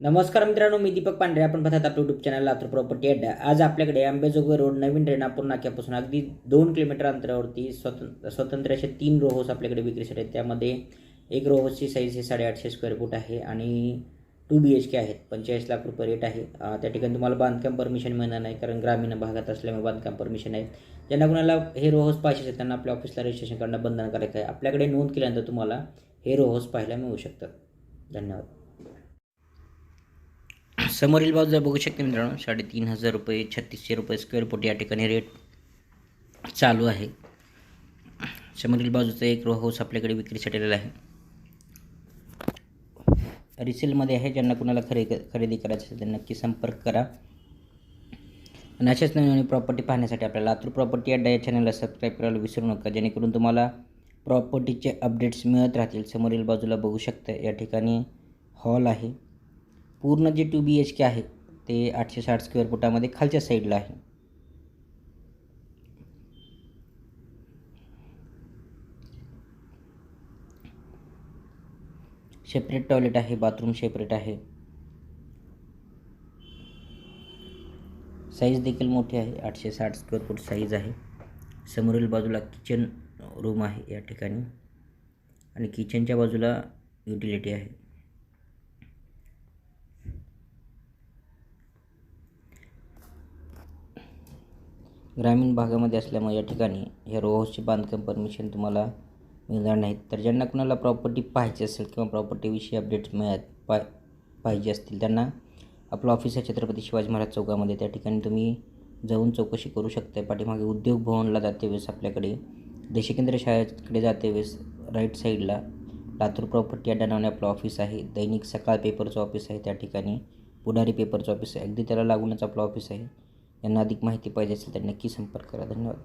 नमस्कार मित्रांनो मी दीपक पांढरे. आपण पाहतात आपलं युट्यूब चॅनल लातूर प्रॉपर्टी अड्डा आज आपल्याकडे आंबेजोगाई रोड नवीन रेणापूर नाक्यापासून अगदी दोन किलोमीटर अंतरावरती स्वतंत्र स्वतंत्र असे तीन रो हाऊस आपल्याकडे विक्रीसाठी आहेत. त्यामध्ये एक रो हाऊसची साईज हे साडेआठशे स्क्वेअर फूट आहे आणि टू बी एच के आहेत. पंचेचाळीस लाख रुपये रेट आहे. त्या ठिकाणी तुम्हाला बांधकाम परमिशन मिळणार नाही कारण ग्रामीण भागात असल्यामुळे बांधकाम परमिशन आहे ज्यांना कुणाला हे रो हाऊस पाहिजे असेल त्यांना आपल्या ऑफिसला रजिस्ट्रेशन करणं बंधनकारक आहे. आपल्याकडे नोंद केल्यानंतर तुम्हाला हे रो हाऊस पाहायला मिळू शकतात धन्यवाद. समोरील बाजू जर बघू शकते मित्रांनो साडेतीन हजार रुपये छत्तीसशे रुपये स्क्वेअर फूट या ठिकाणी रेट चालू आहे. समोरील बाजूचा एक रो हाऊस आपल्याकडे विक्रीसाठी आलेला आहे. रिसेलमध्ये आहे ज्यांना कुणाला खरे खरेदी करायचं असेल तर नक्की संपर्क करा. आणि अशाच नवीन नवीन प्रॉपर्टी पाहण्यासाठी आपल्याला लातूर प्रॉपर्टी अड्डा या चॅनलला सबस्क्राईब करायला विसरू नका. जेणेकरून तुम्हाला प्रॉपर्टीचे अपडेट्स मिळत राहतील. समोरील बाजूला बघू शकता या ठिकाणी हॉल आहे. पूर्ण जे टू बी एच के आहे ते आठशे साठ स्क्वेअर फुटामध्ये खालच्या साईडला आहे. सेपरेट टॉयलेट आहे बाथरूम सेपरेट आहे. साईज देखील मोठी आहे आठशे साठ स्क्वेअर फूट साईज आहे. समोरील बाजूला किचन रूम आहे या ठिकाणी. आणि किचनच्या बाजूला युटिलिटी आहे. ग्रामीण भागामध्ये असल्यामुळे या ठिकाणी ह्या रो हाऊसचे बांधकाम परमिशन तुम्हाला मिळणार नाहीत तर ज्यांना कुणाला प्रॉपर्टी पाहायची असेल किंवा प्रॉपर्टीविषयी अपडेट्स मिळत पा पाहिजे असतील त्यांना आपलं ऑफिस आहे छत्रपती शिवाजी महाराज चौकामध्ये. त्या ठिकाणी तुम्ही जाऊन चौकशी करू शकता पाठीमागे उद्योग भवनला जाते वेळेस आपल्याकडे. देशकेंद्र शाळेकडे जाते वेळेस राईट साईडला लातूर प्रॉपर्टी अड्डा नावाने आपलं ऑफिस आहे. दैनिक सकाळ पेपरचं ऑफिस आहे त्या ठिकाणी. पुढारी पेपरचं ऑफिस आहे. अगदी त्याला लागूनच आपलं ऑफिस आहे. यांना अधिक माहिती पाहिजे असेल तर नक्की संपर्क करा. धन्यवाद.